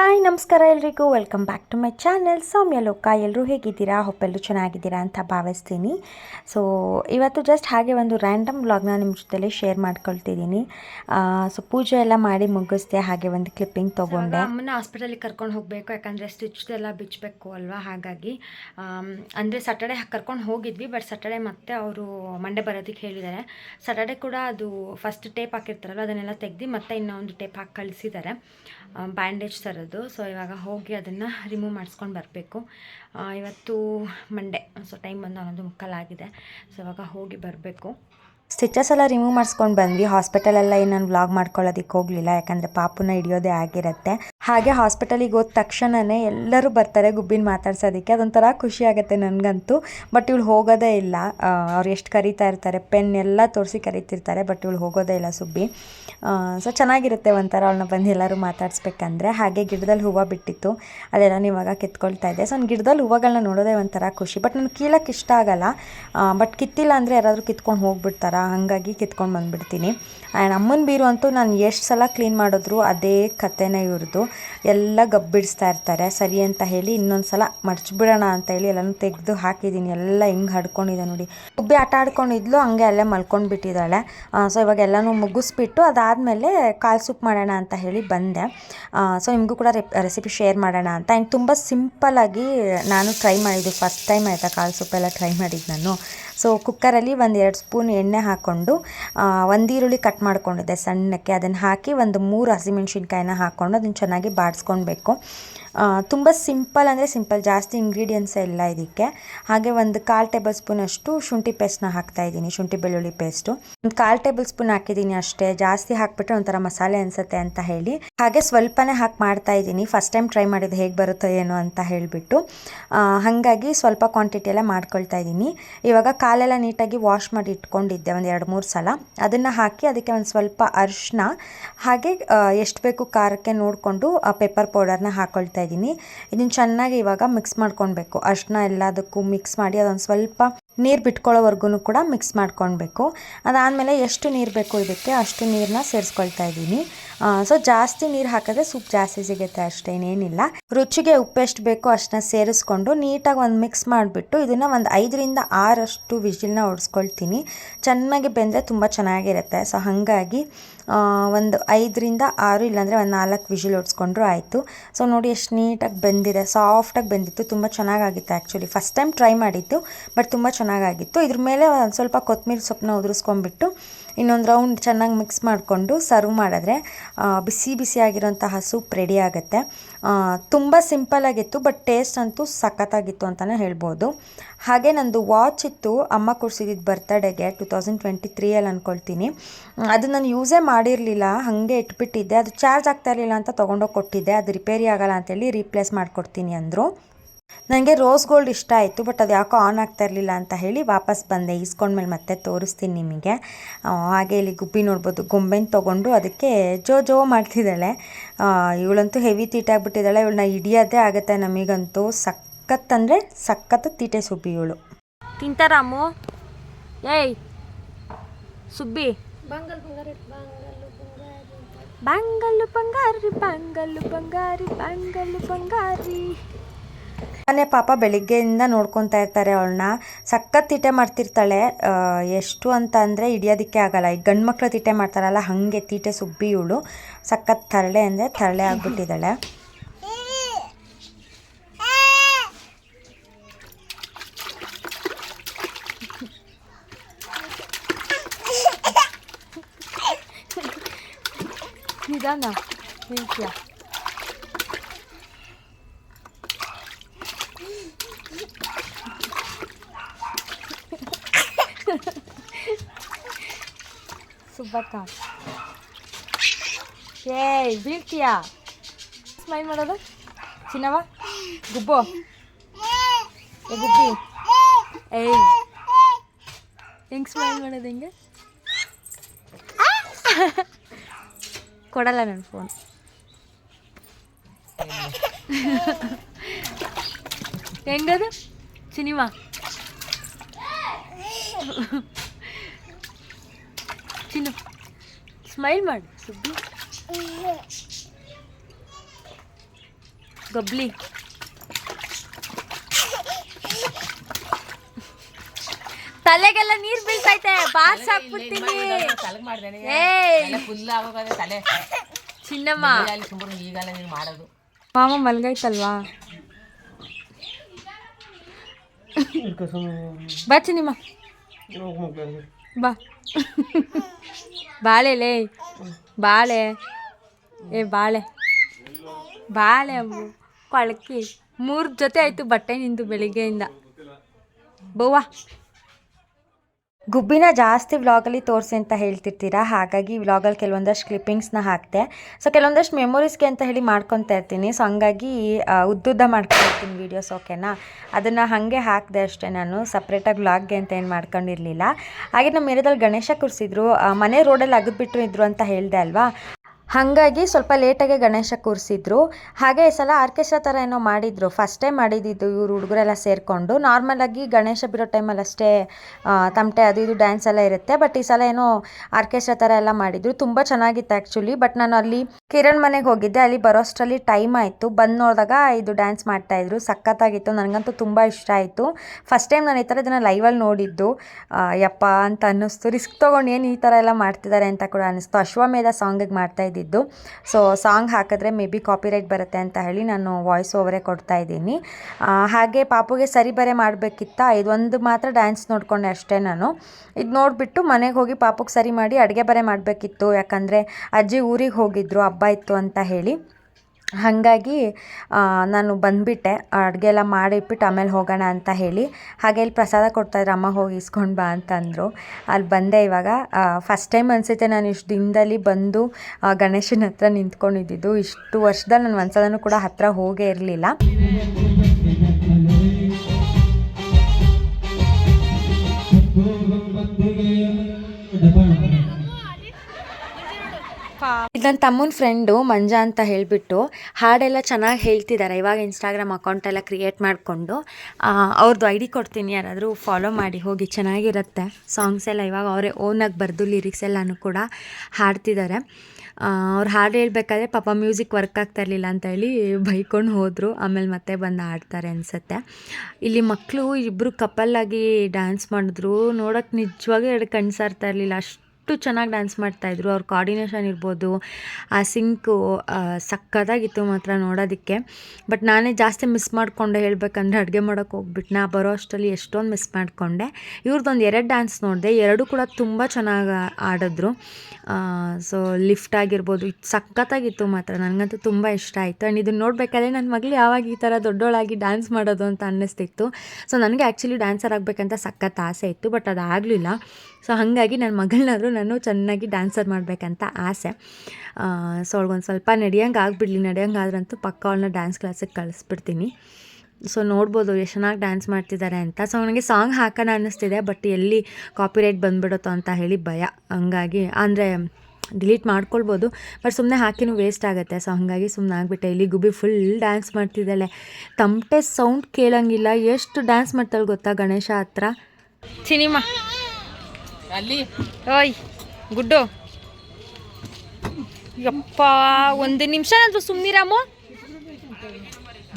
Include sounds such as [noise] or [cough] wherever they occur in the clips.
Hi, ನಮಸ್ಕಾರ ಎಲ್ರಿಗೂ. Welcome back to my channel Soumya Loka ಎಲ್ಲರೂ ಹೇಗಿದ್ದೀರಾ? ಹೊಪ್ಪೆಲ್ಲೂ ಚೆನ್ನಾಗಿದ್ದೀರಾ ಅಂತ ಭಾವಿಸ್ತೀನಿ. ಸೊ ಇವತ್ತು ಜಸ್ಟ್ ಹಾಗೆ ಒಂದು ರ್ಯಾಂಡಮ್ ಬ್ಲಾಗ್ನ ನಿಮ್ಮ ಜೊತೆಲಿ ಶೇರ್ ಮಾಡ್ಕೊಳ್ತಿದ್ದೀನಿ. ಸೊ ಪೂಜೆ ಎಲ್ಲ ಮಾಡಿ ಮುಗಿಸ್ದೆ, ಹಾಗೆ ಒಂದು ಕ್ಲಿಪ್ಪಿಂಗ್ ತೊಗೊಂಡೆ. ಅಮ್ಮನ ಹಾಸ್ಪಿಟಲಿಗೆ ಕರ್ಕೊಂಡು ಹೋಗಬೇಕು, ಯಾಕಂದರೆ ಸ್ಟಿಚ್ದೆಲ್ಲ ಬಿಚ್ಚಬೇಕು ಅಲ್ವಾ? ಹಾಗಾಗಿ ಅಂದರೆ ಸಟರ್ಡೆ ಕರ್ಕೊಂಡು ಹೋಗಿದ್ವಿ ಬಟ್ ಸಟರ್ಡೆ ಮತ್ತೆ ಅವರು ಮಂಡೇ ಬರೋದಕ್ಕೆ ಹೇಳಿದ್ದಾರೆ. ಸಟರ್ಡೆ ಕೂಡ ಅದು ಫಸ್ಟ್ ಟೇಪ್ ಹಾಕಿರ್ತಾರಲ್ಲ, ಅದನ್ನೆಲ್ಲ ತೆಗ್ದು ಮತ್ತೆ ಇನ್ನೊಂದು ಟೇಪ್ ಹಾಕಿ ಕಳಿಸಿದ್ದಾರೆ. ಬ್ಯಾಂಡೇಜ್ ಥರದ್ದು ಸೊ ಇವಾಗ ಹೋಗಿ ಅದನ್ನು ರಿಮೂವ್ ಮಾಡಿಸ್ಕೊಂಡು ಬರಬೇಕು. ಇವತ್ತು ಮಂಡೇ ಸೊ ಟೈಮ್ ಬಂದು ಹನ್ನೊಂದು ಮುಕ್ಕಾಲಾಗಿದೆ ಸೊ ಇವಾಗ ಹೋಗಿ ಬರಬೇಕು. ಸ್ಟಿಚಸ್ ಎಲ್ಲ ರಿಮೂವ್ ಮಾಡಿಸ್ಕೊಂಡು ಬಂದ್ವಿ. ಹಾಸ್ಪಿಟಲೆಲ್ಲ ಏನು ನಾನು ವ್ಲಾಗ್ ಮಾಡ್ಕೊಳ್ಳೋದಕ್ಕೆ ಹೋಗಲಿಲ್ಲ. ಯಾಕಂದರೆ ಪಾಪುನ ಹಿಡಿಯೋದೇ ಆಗಿರುತ್ತೆ. ಹಾಗೆ ಹಾಸ್ಪಿಟಲಿಗೆ ಹೋದ ತಕ್ಷಣವೇ ಎಲ್ಲರೂ ಬರ್ತಾರೆ ಗುಬ್ಬಿನ ಮಾತಾಡ್ಸೋದಕ್ಕೆ. ಅದೊಂಥರ ಖುಷಿ ಆಗುತ್ತೆ ನನಗಂತೂ. ಬಟ್ ಇವಳು ಹೋಗೋದೇ ಇಲ್ಲ. ಅವ್ರು ಎಷ್ಟು ಕರಿತಾ ಇರ್ತಾರೆ, ಪೆನ್ ಎಲ್ಲ ತೋರಿಸಿ ಕರಿತಿರ್ತಾರೆ ಬಟ್ ಇವಳು ಹೋಗೋದೇ ಇಲ್ಲ ಸುಬ್ಬಿ. ಸೊ ಚೆನ್ನಾಗಿರುತ್ತೆ ಒಂಥರ ಅವಳನ್ನ ಬಂದು ಎಲ್ಲರೂ ಮಾತಾಡ್ಸ್ಬೇಕಂದ್ರೆ. ಹಾಗೆ ಗಿಡದಲ್ಲಿ ಹೂವು ಬಿಟ್ಟಿತ್ತು. ಅದೆಲ್ಲ ಇವಾಗ ಕಿತ್ಕೊಳ್ತಾ ಇದೆ ಸೊ ಗಿಡದಲ್ಲಿ ಹೂವುಗಳನ್ನ ನೋಡೋದೇ ಒಂಥರ ಖುಷಿ. ಬಟ್ ನನಗೆ ಕೀಳಕ್ಕೆ ಇಷ್ಟ ಆಗಲ್ಲ. ಬಟ್ ಕಿತ್ತಿಲ್ಲ ಅಂದರೆ ಯಾರಾದರೂ ಕಿತ್ಕೊಂಡು ಹೋಗ್ಬಿಡ್ತಾರ? ಹಾಗಾಗಿ ಕಿತ್ಕೊಂಡು ಬಂದುಬಿಡ್ತೀನಿ. ಆ್ಯಂಡ್ ಅಮ್ಮನ ಬೀರು ಅಂತೂ ನಾನು ಎಷ್ಟು ಸಲ ಕ್ಲೀನ್ ಮಾಡಿದ್ರು ಅದೇ ಕಥೆನೇ ಇವ್ರದ್ದು ಎಲ್ಲ ಗಬ್ಬಿಡಿಸ್ತಾ ಇರ್ತಾರೆ. ಸರಿ ಅಂತ ಹೇಳಿ ಇನ್ನೊಂದು ಸಲ ಮಡ್ಚಿಬಿಡೋಣ ಅಂತ ಹೇಳಿ ಎಲ್ಲನೂ ತೆಗೆದು ಹಾಕಿದ್ದೀನಿ. ಎಲ್ಲ ಹಿಂಗೆ ಹಡ್ಕೊಂಡಿದೆ ನೋಡಿ. ಉಬ್ಬಿ ಆಟ ಆಡ್ಕೊಂಡಿದ್ಲು, ಹಂಗೆ ಅಲ್ಲೇ ಮಲ್ಕೊಂಡು ಬಿಟ್ಟಿದ್ದಾಳೆ ಸೊ ಇವಾಗ ಎಲ್ಲನೂ ಮುಗಿಸ್ಬಿಟ್ಟು ಅದಾದಮೇಲೆ ಕಾಲು ಸೂಪ್ ಮಾಡೋಣ ಅಂತ ಹೇಳಿ ಬಂದೆ. ಸೊ ನಿಮಗೂ ಕೂಡ ರೆಸಿಪಿ ಶೇರ್ ಮಾಡೋಣ ಅಂತ. ಆ್ಯಂಡ್ ತುಂಬ ಸಿಂಪಲ್ಲಾಗಿ ನಾನು ಟ್ರೈ ಮಾಡಿದ್ದು, ಫಸ್ಟ್ ಟೈಮ್ ಆಯಿತಾ ಕಾಲು ಎಲ್ಲ ಟ್ರೈ ಮಾಡಿದ್ದು ನಾನು. ಸೊ ಕುಕ್ಕರಲ್ಲಿ ಒಂದು ಎರಡು ಸ್ಪೂನ್ ಎಣ್ಣೆ ಹಾಕ್ಕೊಂಡು ಒಂದು ಈರುಳ್ಳಿ ಕಟ್ ಮಾಡ್ಕೊಂಡಿದ್ದೆ ಸಣ್ಣಕ್ಕೆ. ಅದನ್ನು ಹಾಕಿ ಒಂದು ಮೂರು ಹಸಿಮೆಣ್ಸಿನ್ಕಾಯಿನ ಹಾಕ್ಕೊಂಡು ಅದನ್ನು ಚೆನ್ನಾಗಿ ಬಾಡಿಸ್ಕೊಳ್ಬೇಕು ತುಂಬ ಸಿಂಪಲ್ ಅಂದರೆ ಸಿಂಪಲ್ ಜಾಸ್ತಿ ಇಂಗ್ರೀಡಿಯೆಂಟ್ಸ್ ಇಲ್ಲ ಇದಕ್ಕೆ. ಹಾಗೆ ಒಂದು ಕಾಲು ಟೇಬಲ್ ಸ್ಪೂನ್ ಅಷ್ಟು ಶುಂಠಿ ಪೇಸ್ಟ್ನ ಹಾಕ್ತಾ ಇದ್ದೀನಿ, ಶುಂಠಿ ಬೆಳ್ಳುಳ್ಳಿ ಪೇಸ್ಟು ಒಂದು ಕಾಲು ಟೇಬಲ್ ಸ್ಪೂನ್ ಹಾಕಿದ್ದೀನಿ ಅಷ್ಟೇ, ಜಾಸ್ತಿ ಹಾಕ್ಬಿಟ್ರೆ ಒಂಥರ ಮಸಾಲೆ ಅನಿಸುತ್ತೆ ಅಂತ ಹೇಳಿ. ಹಾಗೆ ಸ್ವಲ್ಪನೇ ಹಾಕಿ ಮಾಡ್ತಾ ಇದ್ದೀನಿ ಫಸ್ಟ್ ಟೈಮ್ ಟ್ರೈ ಮಾಡಿದ್ದು ಹೇಗೆ ಬರುತ್ತೋ ಏನೋ ಅಂತ ಹೇಳಿಬಿಟ್ಟು. ಹಾಗಾಗಿ ಸ್ವಲ್ಪ ಕ್ವಾಂಟಿಟಿ ಎಲ್ಲ ಮಾಡ್ಕೊಳ್ತಾ ಇದ್ದೀನಿ. ಇವಾಗ ಕಾಲೆಲ್ಲ ನೀಟಾಗಿ ವಾಶ್ ಮಾಡಿ ಇಟ್ಕೊಂಡಿದ್ದೆ ಒಂದು ಎರಡು ಮೂರು ಸಲ. ಅದನ್ನು ಹಾಕಿ ಅದಕ್ಕೆ ಒಂದು ಸ್ವಲ್ಪ ಅರಿಶಿನ ಹಾಗೆ ಎಷ್ಟು ಬೇಕು ಖಾರಕ್ಕೆ ನೋಡಿಕೊಂಡು ಪೆಪ್ಪರ್ ಪೌಡರ್ನ ಹಾಕ್ಕೊಳ್ತಾ ಇದ್ದೀನಿ ಇದನ್ನು ಚೆನ್ನಾಗಿ ಇವಾಗ ಮಿಕ್ಸ್ ಮಾಡ್ಕೊಳ್ಬೇಕು. ಅರಿಶಿನ ಎಲ್ಲದಕ್ಕೂ ಮಿಕ್ಸ್ ಮಾಡಿ ಅದೊಂದು ಸ್ವಲ್ಪ ನೀರು ಬಿಟ್ಕೊಳ್ಳೋವರೆಗೂ ಕೂಡ ಮಿಕ್ಸ್ ಮಾಡ್ಕೊಳ್ಬೇಕು. ಅದಾದಮೇಲೆ ಎಷ್ಟು ನೀರು ಬೇಕು ಇದಕ್ಕೆ ಅಷ್ಟು ನೀರನ್ನ ಸೇರಿಸ್ಕೊಳ್ತಾ ಇದ್ದೀನಿ ಸೊ ಜಾಸ್ತಿ ನೀರು ಹಾಕಿದ್ರೆ ಸೂಪ್ ಜಾಸ್ತಿ ಸಿಗುತ್ತೆ ಅಷ್ಟೇ, ಇನ್ನೇನಿಲ್ಲ. ರುಚಿಗೆ ಉಪ್ಪು ಎಷ್ಟು ಬೇಕೋ ಅಷ್ಟನ್ನ ಸೇರಿಸ್ಕೊಂಡು ನೀಟಾಗಿ ಒಂದು ಮಿಕ್ಸ್ ಮಾಡಿಬಿಟ್ಟು ಇದನ್ನು ಒಂದು ಐದರಿಂದ ಆರಷ್ಟು ವಿಜಿಲ್ನ ಹೊಡ್ಸ್ಕೊಳ್ತೀನಿ ಚೆನ್ನಾಗಿ ಬೆಂದರೆ ತುಂಬ ಚೆನ್ನಾಗಿರುತ್ತೆ. ಸೊ ಹಾಗಾಗಿ ಒಂದು ಐದರಿಂದ ಆರು ಇಲ್ಲಾಂದರೆ ಒಂದು ನಾಲ್ಕು ವಿಜಿಲ್ ಹೊಡ್ಸ್ಕೊಂಡ್ರು ಆಯಿತು. ಸೊ ನೋಡಿ ಎಷ್ಟು ನೀಟಾಗಿ ಬೆಂದಿದೆ. ಸಾಫ್ಟಾಗಿ ಬೆಂದಿತ್ತು. ತುಂಬ ಚೆನ್ನಾಗಾಗಿತ್ತು ಆ್ಯಕ್ಚುಲಿ ಫಸ್ಟ್ ಟೈಮ್ ಟ್ರೈ ಮಾಡಿತ್ತು ಬಟ್ ತುಂಬ ಚೆನ್ನಾಗಾಗಿತ್ತು. ಇದ್ರ ಮೇಲೆ ಒಂದು ಸ್ವಲ್ಪ ಕೊತ್ತಂಬರಿ ಸೊಪ್ಪನ್ನ ಉದುರಿಸ್ಕೊಂಡ್ಬಿಟ್ಟು ಇನ್ನೊಂದು ರೌಂಡ್ ಚೆನ್ನಾಗಿ ಮಿಕ್ಸ್ ಮಾಡಿಕೊಂಡು ಸರ್ವ್ ಮಾಡಿದ್ರೆ ಬಿಸಿ ಬಿಸಿಯಾಗಿರೋಂತಹ ಸೂಪ್ ರೆಡಿ ಆಗುತ್ತೆ. ತುಂಬ ಸಿಂಪಲಾಗಿತ್ತು ಬಟ್ ಟೇಸ್ಟ್ ಅಂತೂ ಸಖತ್ತಾಗಿತ್ತು ಅಂತಲೇ ಹೇಳ್ಬೋದು. ಹಾಗೆ ನಂದು ವಾಚ್ ಇತ್ತು, ಅಮ್ಮ ಕೊಡ್ಸಿದ್ದು ಬರ್ತಡೇಗೆ ಟು ತೌಸಂಡ್ ಟ್ವೆಂಟಿ ತ್ರೀಯಲ್ಲಿ ಅಂದ್ಕೊಳ್ತೀನಿ ಅದು ನಾನು ಯೂಸೇ ಮಾಡಿರಲಿಲ್ಲ, ಹಾಗೆ ಇಟ್ಬಿಟ್ಟಿದ್ದೆ. ಅದು ಚಾರ್ಜ್ ಆಗ್ತಾ ಇರಲಿಲ್ಲ ಅಂತ ತೊಗೊಂಡೋಗಿ ಕೊಟ್ಟಿದ್ದೆ, ಅದು ರಿಪೇರಿ ಆಗಲ್ಲ ಅಂತೇಳಿ ರೀಪ್ಲೇಸ್ ಮಾಡಿಕೊಡ್ತೀನಿ ಅಂದರು. ನನಗೆ ರೋಸ್ ಗೋಲ್ಡ್ ಇಷ್ಟ ಆಯಿತು, ಬಟ್ ಅದು ಯಾಕೋ ಆನ್ ಆಗ್ತಾ ಇರಲಿಲ್ಲ ಅಂತ ಹೇಳಿ ವಾಪಸ್ ಬಂದೆ. ಇಸ್ಕೊಂಡ್ಮೇಲೆ ಮತ್ತೆ ತೋರಿಸ್ತೀನಿ ನಿಮಗೆ. ಹಾಗೆ ಇಲ್ಲಿ ಗುಬ್ಬಿ ನೋಡ್ಬೋದು. ಗೊಂಬೆನ ತೊಗೊಂಡು ಅದಕ್ಕೆ ಜೋ ಜೋ ಮಾಡ್ತಿದ್ದಾಳೆ. ಇವಳಂತೂ ಹೆವಿ ತೀಟಾಗ್ಬಿಟ್ಟಿದ್ದಾಳೆ ಇವಳನ್ನ ಹಿಡಿಯೋದೇ ಆಗುತ್ತೆ ನಮಗಂತೂ. ಸಖತ್ ಅಂದರೆ ಸಖತ್ ತೀಟೆ ಸುಬ್ಬಿ ಇವಳು. ತಿಂತಾರಾಮು ಏಯ್, ಸುಬ್ಬಿ. ಬಂಗಲ್ಲು ಬಂಗಾರಿ ಬಂಗಲ್ಲು ಬಂಗಾರಿ ಬಂಗಲ್ಲು ಬಂಗಾರಿ. ಮನೆ ಪಾಪ ಬೆಳಿಗ್ಗೆಯಿಂದ ನೋಡ್ಕೊತಾ ಇರ್ತಾರೆ ಅವಳನ್ನ. ಸಖತ್ ತಿಟೆ ಮಾಡ್ತಿರ್ತಾಳೆ. ಎಷ್ಟು ಅಂತ ಅಂದರೆ ಹಿಡಿಯೋದಕ್ಕೆ ಆಗಲ್ಲ. ಈ ಗಂಡು ಮಕ್ಳು ತಿಟೆ ಮಾಡ್ತಾರಲ್ಲ, ಹಾಗೆ ತೀಟೆ ಸುಬ್ಬಿ ಇವಳು. ಸಖತ್ ತರಳೆ ಅಂದರೆ ತರಳೆ ಆಗ್ಬಿಟ್ಟಿದ್ದಾಳೆ. ನಿಧಾನ ಹೇಳ್ತೀಯ ಏ ಬೀಳ್ತೀಯಾ? ಸ್ಮೈಲ್ ಮಾಡೋದು? ಚಿನ್ನವ? ಗುಬ್ಬು? ಏ, ಗುಬ್ಬಿ? ಏಯ್. ಹೆಂಗೆ ಸ್ಮೈಲ್ ಮಾಡೋದು ಹೆಂಗೆ? ಕೊಡಲ್ಲ ನನ್ನ ಫೋನ್ ಹೆಂಗದು? ಸಿನಿಮಾ ಚಿನ್ನು ಸ್ಮೈಲ್ ಮಾಡು ಸುಬ್ಬಿ. ಗಬ್ಲಿ. ತಲೆಗೆಲ್ಲ ನೀರ್ ಬೀಳ್ತೈತೆ ಬಾಸ್ ಹಾಕ್ಬಿಡ್ತೀನಿ ಚಿನ್ನಮ್ಮ. ಅಲ್ಲಿ ಸುಮ್ಮನೆ ಈಗಲ್ಲ ನೀನು ಮಾಡೋದು. ಮಾಮ ಮಲ್ಗೈತಲ್ವಾ ಬಾ ಚಿನ್ನಿಮ್ಮ. ಬಾ. [laughs] ಬಾಳೆ ಲೇ, ಬಾಳೆ. ಏ, ಬಾಳೆ. ಬಾಳೆ ಅಮ್ಮು ಕೊಳಕಿ. ಮೂರು ಜೊತೆ ಆಯಿತು ಬಟ್ಟೆ ನಿಂದು ಬೆಳಿಗ್ಗೆಯಿಂದ. ಬವ್ವ ಗುಬ್ಬಿನ ಜಾಸ್ತಿ ವ್ಲಾಗಲ್ಲಿ ತೋರಿಸಿ ಅಂತ ಹೇಳ್ತಿರ್ತೀರಾ? ಹಾಗಾಗಿ ವ್ಲಾಗಲ್ಲಿ ಕೆಲವೊಂದಷ್ಟು ಕ್ಲಿಪ್ಪಿಂಗ್ಸ್ನ ಹಾಕ್ತೆ ಸೊ ಕೆಲವೊಂದಷ್ಟು ಮೆಮೊರೀಸ್ಗೆ ಅಂತ ಹೇಳಿ ಮಾಡ್ಕೊತಾ ಇರ್ತೀನಿ. ಸೊ ಹಂಗಾಗಿ ಉದ್ದುದ್ದ ಮಾಡ್ಕೊಂಡಿರ್ತೀನಿ ವೀಡಿಯೋಸ್ ಓಕೆನಾ ಅದನ್ನು ಹಾಗೆ ಹಾಕಿದೆ ಅಷ್ಟೇ ನಾನು. ಸಪ್ರೇಟಾಗಿ ವ್ಲಾಗ್ಗೆ ಅಂತ ಏನು ಮಾಡ್ಕೊಂಡಿರಲಿಲ್ಲ. ಹಾಗೆ ನಮ್ಮ ಮೇರೆದಲ್ಲಿ ಗಣೇಶ ಕೂರಿಸಿದ್ರು. ಮನೆ ರೋಡಲ್ಲಿ ಅಗದ್ಬಿಟ್ಟು ಇದ್ರು ಅಂತ ಹೇಳಿದೆ ಅಲ್ವಾ? ಹಾಗಾಗಿ ಸ್ವಲ್ಪ ಲೇಟಾಗೆ ಗಣೇಶ ಕೂರಿಸಿದ್ರು. ಹಾಗೆ ಈ ಸಲ ಆರ್ಕೆಸ್ಟ್ರಾ ಥರ ಏನೋ ಮಾಡಿದ್ರು. ಫಸ್ಟ್ ಟೈಮ್ ಮಾಡಿದ್ದು ಇವರು ಹುಡುಗರೆಲ್ಲ ಸೇರಿಕೊಂಡು. ನಾರ್ಮಲಾಗಿ ಗಣೇಶ ಬಿಡೋ ಟೈಮಲ್ಲಿ ಅಷ್ಟೇ ತಮಟೆ ಅದು ಇದು ಡ್ಯಾನ್ಸ್ ಎಲ್ಲ ಇರುತ್ತೆ. ಬಟ್ ಈ ಸಲ ಏನೋ ಆರ್ಕೆಸ್ಟ್ರಾ ಥರ ಎಲ್ಲ ಮಾಡಿದ್ರು. ತುಂಬ ಚೆನ್ನಾಗಿತ್ತು ಆ್ಯಕ್ಚುಲಿ ಬಟ್ ನಾನು ಅಲ್ಲಿ ಕಿರಣ್ ಮನೆಗೆ ಹೋಗಿದ್ದೆ. ಅಲ್ಲಿ ಬರೋಷ್ಟರಲ್ಲಿ ಟೈಮ್ ಆಯಿತು. ಬಂದು ನೋಡಿದಾಗ ಇದು ಡ್ಯಾನ್ಸ್ ಮಾಡ್ತಾಯಿದ್ರು ಸಖತ್ತಾಗಿತ್ತು. ನನಗಂತೂ ತುಂಬ ಇಷ್ಟ ಆಯಿತು. ಫಸ್ಟ್ ಟೈಮ್ ನಾನು ಈ ಥರ ಇದನ್ನು ಲೈವಲ್ಲಿ ನೋಡಿದ್ದು. ಯಪ್ಪ ಅಂತ ಅನ್ನಿಸ್ತು. ರಿಸ್ಕ್ ತೊಗೊಂಡು ಏನು ಈ ಥರ ಎಲ್ಲ ಮಾಡ್ತಿದ್ದಾರೆ ಅಂತ ಕೂಡ ಅನ್ನಿಸ್ತು. ಅಶ್ವಮೇಧ ಸಾಂಗಿಗೆ ಮಾಡ್ತಾ ಇದ್ದಿದ್ದು. ಸೊ ಸಾಂಗ್ ಹಾಕಿದ್ರೆ ಮೇ ಬಿ ಕಾಪಿರೈಟ್ ಬರುತ್ತೆ ಅಂತ ಹೇಳಿ ನಾನು ವಾಯ್ಸ್ ಓವರೇ ಕೊಡ್ತಾ ಇದ್ದೀನಿ. ಹಾಗೆ ಪಾಪುಗೆ ಸರಿ ಬರೆ ಮಾಡಬೇಕಿತ್ತ. ಇದೊಂದು ಮಾತ್ರ ಡ್ಯಾನ್ಸ್ ನೋಡಿಕೊಂಡೆ ಅಷ್ಟೇ ನಾನು. ಇದು ನೋಡಿಬಿಟ್ಟು ಮನೆಗೆ ಹೋಗಿ ಪಾಪುಗೆ ಸರಿ ಮಾಡಿ ಅಡುಗೆ ಬರೆ ಮಾಡಬೇಕಿತ್ತು. ಯಾಕಂದರೆ ಅಜ್ಜಿ ಊರಿಗೆ ಹೋಗಿದ್ರು. ಹಬ್ಬ ಇತ್ತು ಅಂತ ಹೇಳಿ. ಹಾಗಾಗಿ ನಾನು ಬಂದುಬಿಟ್ಟೆ. ಅಡುಗೆ ಎಲ್ಲ ಮಾಡಿಟ್ಬಿಟ್ಟು ಆಮೇಲೆ ಹೋಗೋಣ ಅಂತ ಹೇಳಿ. ಹಾಗೆ ಇಲ್ಲಿ ಪ್ರಸಾದ ಕೊಡ್ತಾಯಿದ್ರು ಅಮ್ಮ ಹೋಗಿ ಇಸ್ಕೊಂಡು ಬಾ ಅಂತಂದರು ಅಲ್ಲಿ ಬಂದೆ ಇವಾಗ. ಫಸ್ಟ್ ಟೈಮ್ ಅನಿಸುತ್ತೆ ನಾನು ಇಷ್ಟು ದಿನದಲ್ಲಿ ಬಂದು ಗಣೇಶನ ಹತ್ರ ನಿಂತ್ಕೊಂಡಿದ್ದು. ಇಷ್ಟು ವರ್ಷದಲ್ಲಿ ನಾನು ಒಂದ್ಸಲನೂ ಕೂಡ ಹತ್ತಿರ ಹೋಗೇ ಇರಲಿಲ್ಲ. ಇದು ನನ್ನ ತಮ್ಮನ ಫ್ರೆಂಡು ಮಂಜಾ ಅಂತ ಹೇಳಿಬಿಟ್ಟು ಹಾಡೆಲ್ಲ ಚೆನ್ನಾಗಿ ಹೇಳ್ತಿದ್ದಾರೆ ಇವಾಗ ಇನ್ಸ್ಟಾಗ್ರಾಮ್ ಅಕೌಂಟ್ ಎಲ್ಲ ಕ್ರಿಯೇಟ್ ಮಾಡಿಕೊಂಡು ಅವ್ರದ್ದು ಐ ಡಿ ಕೊಡ್ತೀನಿ ಯಾರಾದರೂ ಫಾಲೋ ಮಾಡಿ ಹೋಗಿ ಚೆನ್ನಾಗಿರುತ್ತೆ. ಸಾಂಗ್ಸ್ ಎಲ್ಲ ಇವಾಗ ಅವರೇ ಓನಾಗಿ ಬರೆದು ಲಿರಿಕ್ಸ್ ಎಲ್ಲನೂ ಕೂಡ ಹಾಡ್ತಿದ್ದಾರೆ ಅವ್ರು ಹಾಡು ಹೇಳ್ಬೇಕಾದ್ರೆ ಪಾಪ ಮ್ಯೂಸಿಕ್ ವರ್ಕ್ ಆಗ್ತಾ ಇರಲಿಲ್ಲ ಅಂತೇಳಿ ಬೈಕೊಂಡು ಹೋದರು. ಆಮೇಲೆ ಮತ್ತೆ ಬಂದು ಆಡ್ತಾರೆ ಅನಿಸುತ್ತೆ. ಇಲ್ಲಿ ಮಕ್ಕಳು ಇಬ್ಬರು ಕಪಲ್ಲಾಗಿ ಡ್ಯಾನ್ಸ್ ಮಾಡಿದ್ರು. ನೋಡೋಕೆ ನಿಜವಾಗೂ ಎರಡು ಕಣ್ಸಾರ್ತಾ ಇರಲಿಲ್ಲ. ಅಷ್ಟು ಅಷ್ಟು ಚೆನ್ನಾಗಿ ಡ್ಯಾನ್ಸ್ ಮಾಡ್ತಾಯಿದ್ರು ಅವ್ರ ಕೋರ್ಡಿನೇಷನ್ ಇರ್ಬೋದು, ಆ ಸಿಂಕು ಸಕ್ಕತ್ತಾಗಿತ್ತು ಮಾತ್ರ ನೋಡೋದಕ್ಕೆ. ಬಟ್ ನಾನೇ ಜಾಸ್ತಿ ಮಿಸ್ ಮಾಡಿಕೊಂಡೆ ಹೇಳಬೇಕಂದ್ರೆ ಅಡುಗೆ ಮಾಡೋಕ್ಕೆ ಹೋಗ್ಬಿಟ್ಟು ನಾ ಬರೋ ಅಷ್ಟರಲ್ಲಿ ಎಷ್ಟೊಂದು ಮಿಸ್ ಮಾಡಿಕೊಂಡೆ. ಇವ್ರದ್ದೊಂದು ಎರಡು ಡ್ಯಾನ್ಸ್ ನೋಡಿದೆ. ಎರಡು ಕೂಡ ತುಂಬ ಚೆನ್ನಾಗಿ ಆಡಿದ್ರು. ಸೊ ಲಿಫ್ಟ್ ಆಗಿರ್ಬೋದು, ಇದು ಸಖತ್ತಾಗಿತ್ತು ಮಾತ್ರ. ನನಗಂತೂ ತುಂಬ ಇಷ್ಟ ಆಯಿತು. ಆ್ಯಂಡ್ ಇದನ್ನು ನೋಡಬೇಕಾದ್ರೆ ನನ್ನ ಮಗಳು ಯಾವಾಗ ಈ ಥರ ದೊಡ್ಡೋಳಾಗಿ ಡ್ಯಾನ್ಸ್ ಮಾಡೋದು ಅಂತ ಅನ್ನಿಸ್ತಿತ್ತು. ಸೊ ನನಗೆ ಆ್ಯಕ್ಚುಲಿ ಡ್ಯಾನ್ಸರ್ ಆಗಬೇಕಂತ ಸಖತ್ ಆಸೆ ಇತ್ತು ಬಟ್ ಅದು ಆಗಲಿಲ್ಲ ಸೊ ಹಾಗಾಗಿ ನನ್ನ ಮಗಳನ್ನಾದರೂ ನಾನು ಚೆನ್ನಾಗಿ ಡ್ಯಾನ್ಸರ್ ಮಾಡಬೇಕಂತ ಆಸೆ. ಸೊ ಅವ್ಳಿಗೊಂದು ಸ್ವಲ್ಪ ನಡೆಯಂಗೆ ಆಗಿಬಿಡ್ಲಿ ನಡೆಯಂಗೆ ಆದ್ರಂತೂ ಪಕ್ಕ ಅವಳನ್ನ ಡ್ಯಾನ್ಸ್ ಕ್ಲಾಸಿಗೆ ಕಳಿಸ್ಬಿಡ್ತೀನಿ. ಸೊ ನೋಡ್ಬೋದು ಎಷ್ಟು ಚೆನ್ನಾಗಿ ಡ್ಯಾನ್ಸ್ ಮಾಡ್ತಿದ್ದಾರೆ ಅಂತ. ಸೊ ನನಗೆ ಸಾಂಗ್ ಹಾಕೋಣ ಅನ್ನಿಸ್ತಿದೆ ಬಟ್ ಎಲ್ಲಿ ಕಾಪಿರೈಟ್ ಬಂದುಬಿಡುತ್ತೋ ಅಂತ ಹೇಳಿ ಭಯ. ಹಂಗಾಗಿ ಅಂದರೆ ಡಿಲೀಟ್ ಮಾಡ್ಕೊಳ್ಬೋದು ಬಟ್ ಸುಮ್ಮನೆ ಹಾಕಿನೂ ವೇಸ್ಟ್ ಆಗುತ್ತೆ. ಸೊ ಹಾಗಾಗಿ ಸುಮ್ಮನೆ ಆಗಿಬಿಟ್ಟೆ. ಇಲ್ಲಿ ಗುಬ್ಬಿ ಫುಲ್ ಡ್ಯಾನ್ಸ್ ಮಾಡ್ತಿದ್ದಾಳೆ. ತಮಟೆ ಸೌಂಡ್ ಕೇಳಂಗಿಲ್ಲ. ಎಷ್ಟು ಡ್ಯಾನ್ಸ್ ಮಾಡ್ತಾಳೆ ಗೊತ್ತಾ ಗಣೇಶ ಹತ್ರ? ಸಿನಿಮಾ. ಅಲ್ಲಿ? ಓಯ್. ಗುಡ್ಡು. ಯಪ್ಪ ಒಂದು ನಿಮಿಷ ನಂತರ ಸುಮ್ಮನಿರಾಮು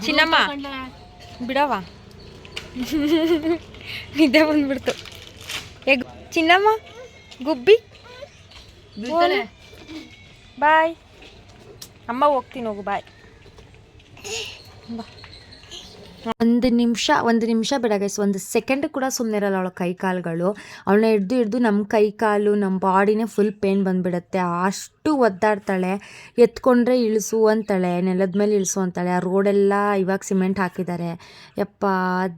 ಚಿನ್ನಮ್ಮ ಬಿಡವ [laughs] ನಿದ್ದೆ ಬಂದ್ಬಿಡ್ತು. ಎಗ್ ಚಿನ್ನಮ್ಮ ಗುಬ್ಬಿ. ಬಾಯ್. ಅಮ್ಮ ಹೋಗ್ತೀನಿ ಹೋಗು ಬಾಯ್. ಒಂದು ನಿಮಿಷ ಒಂದು ನಿಮಿಷ ಬೇಡ ಗೈಸ್ ಒಂದು ಸೆಕೆಂಡ್ ಕೂಡ ಸುಮ್ಮನೆ ಇರಲ್ಲ ಅವಳ ಕೈ ಕಾಲುಗಳು. ಅವಳನ್ನ ಹಿಡ್ದು ಹಿಡ್ದು ನಮ್ಮ ಕೈ ಕಾಲು ನಮ್ಮ ಬಾಡಿನೇ ಫುಲ್ ಪೇನ್ ಬಂದುಬಿಡುತ್ತೆ. ಅಷ್ಟು ಒದ್ದಾಡ್ತಾಳೆ. ಎತ್ಕೊಂಡ್ರೆ ಇಳಿಸು ಅಂತಾಳೆ ನೆಲದ ಮೇಲೆ ಇಳಿಸು ಅಂತಾಳೆ. ಆ ರೋಡೆಲ್ಲ ಇವಾಗ ಸಿಮೆಂಟ್ ಹಾಕಿದ್ದಾರೆ. ಯಪ್ಪ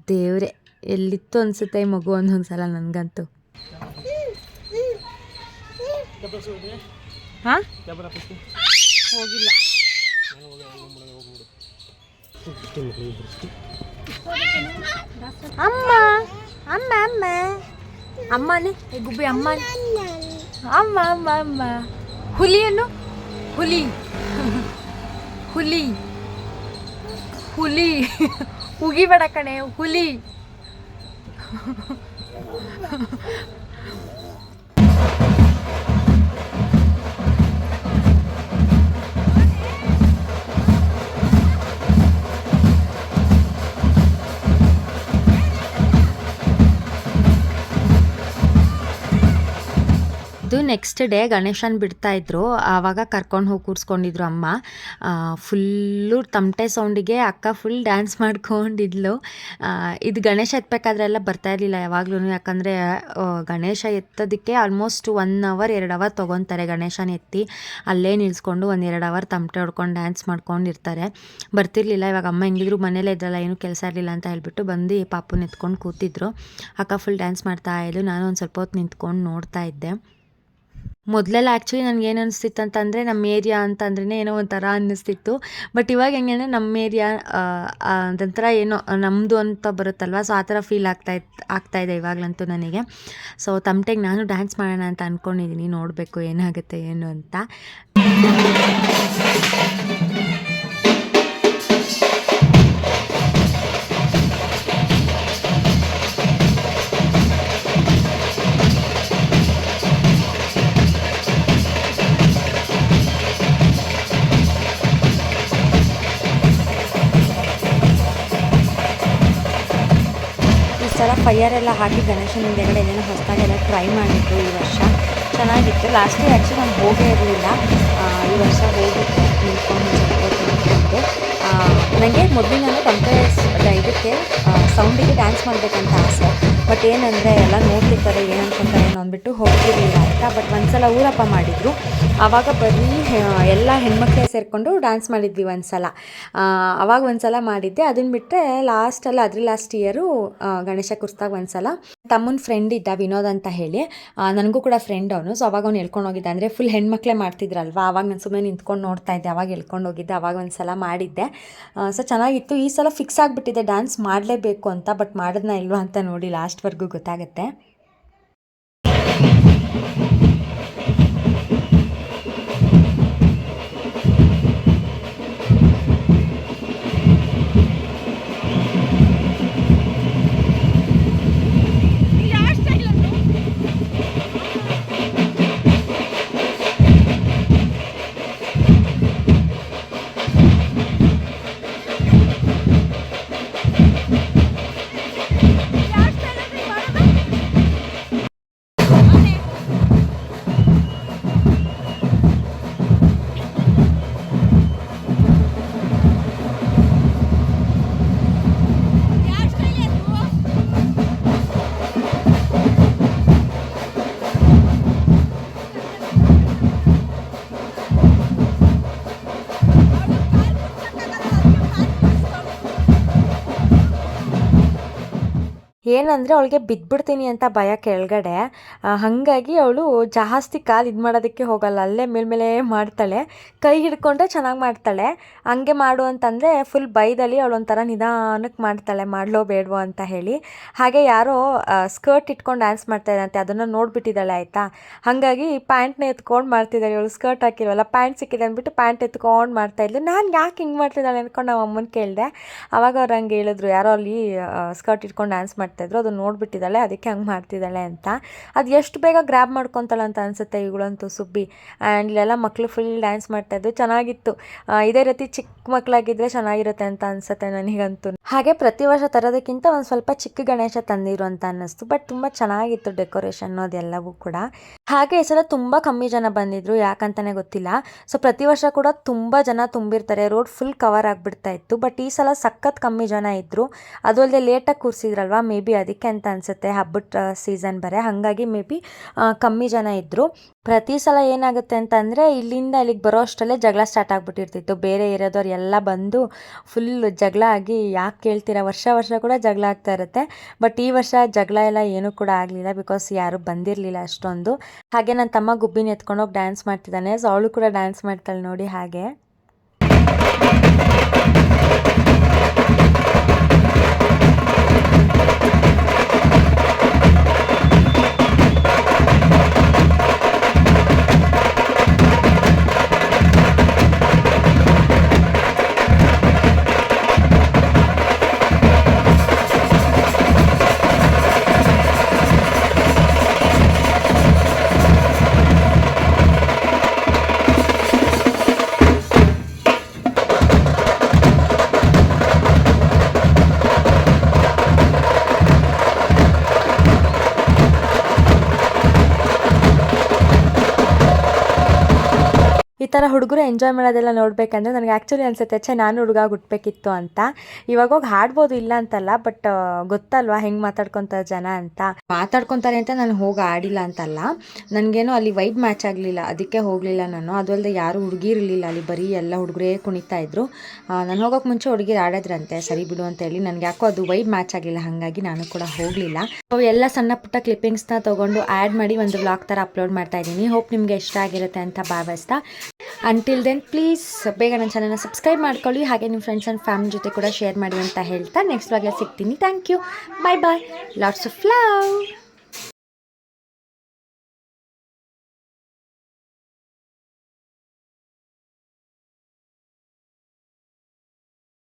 ದೇವ್ರೆ ಎಲ್ಲಿತ್ತು ಅನಿಸುತ್ತೆ ಈ ಮಗು ಒಂದೊಂದು ಸಲ ನನಗಂತೂ. ಹಾಂ? ಹೋಗಿಲ್ಲ. ಅಮ್ಮ ಅಮ್ಮ ಅಮ್ಮ. ಅಮ್ಮನೇ ಗುಬ್ಬಿ ಅಮ್ಮ ಅಮ್ಮ ಅಮ್ಮ. ಅಮ್ಮ ಹುಲಿಯನ್ನು ಹುಲಿ. ಹುಲಿ. ಹುಲಿ. ಉಗಿಬೇಡ ಕಣೆ, ಹುಲಿ. ನೆಕ್ಸ್ಟ್ ಡೇ ಗಣೇಶನ್ ಬಿಡ್ತಾ ಇದ್ರು. ಆವಾಗ ಕರ್ಕೊಂಡು ಹೋಗಿ ಕೂರಿಸ್ಕೊಂಡಿದ್ರು ಅಮ್ಮ. ಫುಲ್ಲು ತಮಟೆ ಸೌಂಡಿಗೆ ಅಕ್ಕ ಫುಲ್ ಡ್ಯಾನ್ಸ್ ಮಾಡ್ಕೊಂಡಿದ್ಲು. ಇದು ಗಣೇಶ ಎತ್ತಬೇಕಾದ್ರೆಲ್ಲ ಬರ್ತಾ ಇರಲಿಲ್ಲ ಯಾವಾಗ್ಲೂ ಯಾಕಂದರೆ ಗಣೇಶ ಎತ್ತೋದಕ್ಕೆ ಆಲ್ಮೋಸ್ಟ್ ಒನ್ ಅವರ್ ಎರಡು ಅವರ್ ತೊಗೊತಾರೆ ಗಣೇಶನ ಎತ್ತಿ. ಅಲ್ಲೇ ನಿಲ್ಸ್ಕೊಂಡು ಒಂದು ಎರಡು ಅವರ್ ತಮಟೆ ಹೊಡ್ಕೊಂಡು ಡ್ಯಾನ್ಸ್ ಮಾಡ್ಕೊಂಡಿರ್ತಾರೆ ಬರ್ತಿರ್ಲಿಲ್ಲ. ಇವಾಗ ಅಮ್ಮ ಹೆಂಗಿದ್ರು ಮನೇಲೇ ಇದ್ರಲ್ಲ, ಏನೂ ಕೆಲಸ ಇರಲಿಲ್ಲ ಅಂತ ಹೇಳ್ಬಿಟ್ಟು ಬಂದು ಪಾಪು ಎತ್ಕೊಂಡು ಕೂತಿದ್ರು. ಅಕ್ಕ ಫುಲ್ ಡ್ಯಾನ್ಸ್ ಮಾಡ್ತಾ ಇದ್ಲು. ನಾನು ಒಂದು ಸ್ವಲ್ಪ ಹೊತ್ತು ನಿಂತ್ಕೊಂಡು ನೋಡ್ತಾ ಇದ್ದೆ. ಮೊದಲೆಲ್ಲ ಆ್ಯಕ್ಚುಲಿ ನನಗೆ ಏನು ಅನಿಸ್ತಿತ್ತು ಅಂತಂದರೆ ನಮ್ಮ ಏರಿಯಾ ಅಂತಂದ್ರೇ ಏನೋ ಒಂಥರ ಅನ್ನಿಸ್ತಿತ್ತು. ಬಟ್ ಇವಾಗ ಹೆಂಗೆ ಅಂದರೆ ನಮ್ಮ ಏರಿಯಾ ಅದೊಂಥರ ಏನೋ ನಮ್ಮದು ಅಂತ ಬರುತ್ತಲ್ವ? ಸೊ ಆ ಥರ ಫೀಲ್ ಆಗ್ತಾ ಇದೆ ಇವಾಗಲಂತೂ ನನಗೆ. ಸೊ ತಮಟೆಗೆ ನಾನು ಡ್ಯಾನ್ಸ್ ಮಾಡೋಣ ಅಂತ ಅಂದ್ಕೊಂಡಿದ್ದೀನಿ ನೋಡಬೇಕು ಏನಾಗುತ್ತೆ, ಏನು ಅಂತ. ಫೈಯರ್ ಎಲ್ಲ ಹಾಕಿ ಗಣೇಶನ ಹಿಂದೆಗಡೆ ಏನೇನೋ ಹೊಸದಾಗೆಲ್ಲ ಟ್ರೈ ಮಾಡಿದ್ರು ಈ ವರ್ಷ. ಚೆನ್ನಾಗಿತ್ತು. ಲಾಸ್ಟ್ ಇಯರ್ ಆ್ಯಕ್ಚುಲಿ ನಾನು ಹೋಗೇ ಇರಲಿಲ್ಲ. ಈ ವರ್ಷ ಹೋಗಿ ನಿಂತ್ಕೊಂಡು ನನಗೆ ನನಗೆ ಮೊದಲಿನ ಕಂಪೆ ಇದಕ್ಕೆ ಸೌಂಡಿಗೆ ಡ್ಯಾನ್ಸ್ ಮಾಡಬೇಕಂತ ಆಸೆ. ಬಟ್ ಏನಂದರೆ ಎಲ್ಲ ನೋಡ್ತಿರ್ತಾರೆ ಏನಂತ ಅಂದ್ಬಿಟ್ಟು ಹೋಗ್ತಿರ್ಲಿಲ್ಲ ಅಂತ. ಬಟ್ ಒಂದ್ಸಲ ಊರಪ್ಪ ಮಾಡಿದ್ರು. ಆವಾಗ ಬರೀ ಎಲ್ಲ ಹೆಣ್ಮಕ್ಳೇ ಸೇರಿಕೊಂಡು ಡ್ಯಾನ್ಸ್ ಮಾಡಿದ್ವಿ ಒಂದ್ಸಲ. ಆವಾಗ ಅವಾಗ ಒಂದ್ಸಲ ಮಾಡಿದ್ದೆ. ಅದನ್ನ ಬಿಟ್ಟರೆ ಲಾಸ್ಟಲ್ಲಿ ಅದ್ರ ಲಾಸ್ಟ್ ಇಯರು ಗಣೇಶ ಕುರ್ಸ್ದಾಗ ಒಂದ್ಸಲ ತಮ್ಮನ ಫ್ರೆಂಡ್ ಇದ್ದ ವಿನೋದ್ ಅಂತ ಹೇಳಿ. ನನಗೂ ಕೂಡ ಫ್ರೆಂಡ್ ಅವನು. ಸೊ ಅವಾಗ ಅವ್ನು ಹೇಳ್ಕೊಂಡು ಹೋಗಿದ್ದೆ. ಅಂದರೆ ಫುಲ್ ಹೆಣ್ಮಕ್ಳೇ ಮಾಡ್ತಿದ್ರಲ್ವಾ? ಅವಾಗ ನಾನು ಸುಮ್ಮನೆ ನಿಂತ್ಕೊಂಡು ನೋಡ್ತಾ ಇದ್ದೆ. ಅವಾಗ ಹೇಳ್ಕೊಂಡು ಹೋಗಿದ್ದೆ. ಅವಾಗ ಒಂದ್ಸಲ ಮಾಡಿದ್ದೆ. ಸೊ ಚೆನ್ನಾಗಿತ್ತು. ಈ ಸಲ ಫಿಕ್ಸ್ ಆಗಿಬಿಟ್ಟಿದೆ. ಡ್ಯಾನ್ಸ್ ಮಾಡಲೇಬೇಕು ಅಂತ. ಬಟ್ ಮಾಡೋದನ್ನ ಇಲ್ವಾ ಅಂತ ನೋಡಿ ಲಾಸ್ಟ್ವರೆಗೂ ಗೊತ್ತಾಗುತ್ತೆ. ಏನಂದರೆ ಅವಳಿಗೆ ಬಿದ್ದುಬಿಡ್ತೀನಿ ಅಂತ ಭಯ ಕೆಳಗಡೆ. ಹಾಗಾಗಿ ಅವಳು ಜಾಸ್ತಿ ಕಾಲು ಇದು ಮಾಡೋದಕ್ಕೆ ಹೋಗಲ್ಲ, ಅಲ್ಲೇ ಮೇಲ್ಮೇಲೆ ಮಾಡ್ತಾಳೆ. ಕೈ ಹಿಡ್ಕೊಂಡ್ರೆ ಚೆನ್ನಾಗಿ ಮಾಡ್ತಾಳೆ. ಹಂಗೆ ಮಾಡು ಅಂತಂದರೆ ಫುಲ್ ಬೈದಲ್ಲಿ ಅವಳು ಒಂಥರ ನಿಧಾನಕ್ಕೆ ಮಾಡ್ತಾಳೆ, ಮಾಡಲೋ ಬೇಡವೋ ಅಂತ ಹೇಳಿ. ಹಾಗೆ ಯಾರೋ ಸ್ಕರ್ಟ್ ಇಟ್ಕೊಂಡು ಡ್ಯಾನ್ಸ್ ಮಾಡ್ತಾ ಇದ್ದಂತೆ ಅದನ್ನು ನೋಡಿಬಿಟ್ಟಿದ್ದಾಳೆ, ಆಯಿತಾ? ಹಾಗಾಗಿ ಪ್ಯಾಂಟ್ನ ಎತ್ಕೊಂಡು ಮಾಡ್ತಿದ್ದಾಳೆ ಇವಳು ಸ್ಕರ್ಟ್ ಹಾಕಿಲ್ವಲ್ಲ ಪ್ಯಾಂಟ್ ಸಿಕ್ಕಿದೆ ಅಂದ್ಬಿಟ್ಟು ಪ್ಯಾಂಟ್ ಎತ್ಕೊಂಡು ಮಾಡ್ತಾ ಇದ್ಲು. ನಾನು ಯಾಕೆ ಹಿಂಗೆ ಮಾಡ್ತಿದ್ದಾಳೆ ಅಂದ್ಕೊಂಡು ನಮ್ಮ ಅಮ್ಮನ ಕೇಳಿದೆ. ಅವಾಗ ಅವ್ರು ಹಂಗೆ ಹೇಳಿದ್ರು, ಯಾರೋ ಅಲ್ಲಿ ಸ್ಕರ್ಟ್ ಇಟ್ಕೊಂಡು ಡ್ಯಾನ್ಸ್ ಮಾಡ್ತಾಯಿದ್ರು, ಅದನ್ನು ನೋಡ್ಬಿಟ್ಟಿದ್ದಾಳೆ, ಅದಕ್ಕೆ ಹಂಗೆ ಮಾಡ್ತಿದ್ದಾಳೆ ಅಂತ. ಅದು ಎಷ್ಟು ಬೇಗ ಗ್ರ್ಯಾಬ್ ಮಾಡ್ಕೊತಾಳೆ ಅಂತ ಅನಿಸುತ್ತೆ ಇವಳಂತೂ ಸುಬ್ಬಿ. ಆ್ಯಂಡ್ ಇಲ್ಲೆಲ್ಲ ಮಕ್ಕಳು ಫುಲ್ ಡ್ಯಾನ್ಸ್ ಮಾಡ್ತಾಯಿದ್ದು ಚೆನ್ನಾಗಿತ್ತು. ಇದೇ ರೀತಿ ಚಿಕ್ಕ ಮಕ್ಕಳಾಗಿದ್ದರೆ ಚೆನ್ನಾಗಿರುತ್ತೆ ಅಂತ ಅನಿಸುತ್ತೆ ನನಗಂತೂ. ಹಾಗೆ ಪ್ರತಿ ವರ್ಷ ತರೋದಕ್ಕಿಂತ ಒಂದು ಸ್ವಲ್ಪ ಚಿಕ್ಕ ಗಣೇಶ ತಂದಿರು ಅಂತ ಅನ್ನಿಸ್ತು ಬಟ್ ತುಂಬ ಚೆನ್ನಾಗಿತ್ತು ಡೆಕೋರೇಷನ್ ಅದೆಲ್ಲವೂ ಕೂಡ. ಹಾಗೆ ಈ ಸಲ ತುಂಬ ಕಮ್ಮಿ ಜನ ಬಂದಿದ್ರು, ಯಾಕಂತಾನೆ ಗೊತ್ತಿಲ್ಲ. ಸೊ ಪ್ರತಿ ವರ್ಷ ಕೂಡ ತುಂಬ ಜನ ತುಂಬಿರ್ತಾರೆ ರೋಡ್ ಫುಲ್ ಕವರ್ ಆಗಿಬಿಡ್ತಾ ಇತ್ತು ಬಟ್ ಈ ಸಲ ಸಖತ್ ಕಮ್ಮಿ ಜನ ಇದ್ದರು ಅದು ಅಲ್ಲದೆ ಲೇಟಾಗಿ ಕೂರಿಸಿದ್ರಲ್ವಾ ಮೇ ಬಿ ಅದಕ್ಕೆ ಅಂತ ಅನಿಸುತ್ತೆ. ಹಬ್ಬದ ಸೀಸನ್ ಬರೇ. ಹಾಗಾಗಿ ಮೇ ಬಿ ಕಮ್ಮಿ ಜನ ಇದ್ದರು ಪ್ರತಿ ಸಲ ಏನಾಗುತ್ತೆ ಅಂತಂದರೆ ಇಲ್ಲಿಂದ ಅಲ್ಲಿಗೆ ಬರೋ ಅಷ್ಟರಲ್ಲೇ ಜಗಳ ಸ್ಟಾರ್ಟ್ ಆಗಿಬಿಟ್ಟಿರ್ತಿತ್ತು. ಬೇರೆ ಏರಿಯಾದವ್ರು ಎಲ್ಲ ಬಂದು ಫುಲ್ ಜಗಳ ಆಗಿ ಯಾಕೆ ಕೇಳ್ತೀರ? ವರ್ಷ ವರ್ಷ ಕೂಡ ಜಗಳ ಆಗ್ತಾ ಇರುತ್ತೆ. ಬಟ್ ಈ ವರ್ಷ ಜಗಳ ಎಲ್ಲ ಏನೂ ಕೂಡ ಆಗಲಿಲ್ಲ ಬಿಕಾಸ್ ಯಾರು ಬಂದಿರಲಿಲ್ಲ ಅಷ್ಟೊಂದು. ಹಾಗೆ ನನ್ನ ತಮ್ಮ ಗುಬ್ಬಿನ ಎತ್ಕೊಂಡೋಗಿ ಡ್ಯಾನ್ಸ್ ಮಾಡ್ತಿದ್ದಾನೆ. ಸೊ ಅವಳು ಕೂಡ ಡ್ಯಾನ್ಸ್ ಮಾಡ್ತಾಳೆ ನೋಡಿ ಹಾಗೆ. ಥರ ಹುಡುಗರು ಎಂಜಾಯ್ ಮಾಡೋದೆಲ್ಲ ನೋಡಬೇಕಂದ್ರೆ ನನಗೆ ಆ್ಯಕ್ಚುಲಿ ಅನ್ಸುತ್ತೆ, ಛೇ ನಾನು ಹುಡುಗ ಹುಟ್ಟಬೇಕಿತ್ತು ಅಂತ. ಇವಾಗ ಹೋಗಿ ಹಾಡ್ಬೋದು ಇಲ್ಲ ಅಂತಲ್ಲ ಬಟ್ ಗೊತ್ತಲ್ವಾ ಹೆಂಗೆ ಮಾತಾಡ್ಕೊತಾರೆ ಜನ ಅಂತ. ಮಾತಾಡ್ಕೊತಾರೆ ಅಂತ ನಾನು ಹೋಗಿ ಆಡಿಲ್ಲ ಅಂತಲ್ಲ. ನನಗೇನು ಅಲ್ಲಿ ವೈಬ್ ಮ್ಯಾಚ್ ಆಗಲಿಲ್ಲ, ಅದಕ್ಕೆ ಹೋಗಲಿಲ್ಲ ನಾನು. ಅದು ಅಲ್ಲದೆ ಯಾರು ಹುಡುಗಿರಿರಲಿಲ್ಲ ಅಲ್ಲಿ, ಬರೀ ಎಲ್ಲ ಹುಡುಗರೇ ಕುಣಿತಾ ಇದ್ರು. ನಾನು ಹೋಗೋಕೆ ಮುಂಚೆ ಹುಡುಗಿರು ಆಡೋದ್ರಂತೆ ಸರಿ ಬಿಡು ಅಂತ ಹೇಳಿ. ನನಗೆ ಯಾಕೋ ಅದು ವೈಬ್ ಮ್ಯಾಚ್ ಆಗಲಿಲ್ಲ ಹಾಗಾಗಿ ನಾನು ಕೂಡ ಹೋಗಲಿಲ್ಲ. ಎಲ್ಲ ಸಣ್ಣ ಪುಟ್ಟ ಕ್ಲಿಪ್ಪಿಂಗ್ಸ್ನ ತೊಗೊಂಡು ಆ್ಯಡ್ ಮಾಡಿ ಒಂದು ವ್ಲಾಗ್ ಥರ ಅಪ್ಲೋಡ್ ಮಾಡ್ತಾ ಇದ್ದೀನಿ. ಹೋಪ್ ನಿಮಗೆ ಇಷ್ಟ ಆಗಿರುತ್ತೆ ಅಂತ ಭಾವಿಸ್ತಾ. ಅಂಟಿಲ್ ದೆನ್ ಪ್ಲೀಸ್ ಬೇಗ ನನ್ನ ಚಾನಲ್ನ ಸಬ್ಸ್ಕ್ರೈಬ್ ಮಾಡ್ಕೊಳ್ಳಿ. ಹಾಗೆ ನಿಮ್ಮ ಫ್ರೆಂಡ್ಸ್ ಆ್ಯಂಡ್ ಫ್ಯಾಮಿಲಿ ಜೊತೆ ಕೂಡ ಶೇರ್ ಮಾಡಿ ಅಂತ ಹೇಳ್ತಾ ನೆಕ್ಸ್ಟ್ ವ್ಲಾಗಲ್ಲಿ ಸಿಗ್ತೀನಿ. Thank you bye bye lots of love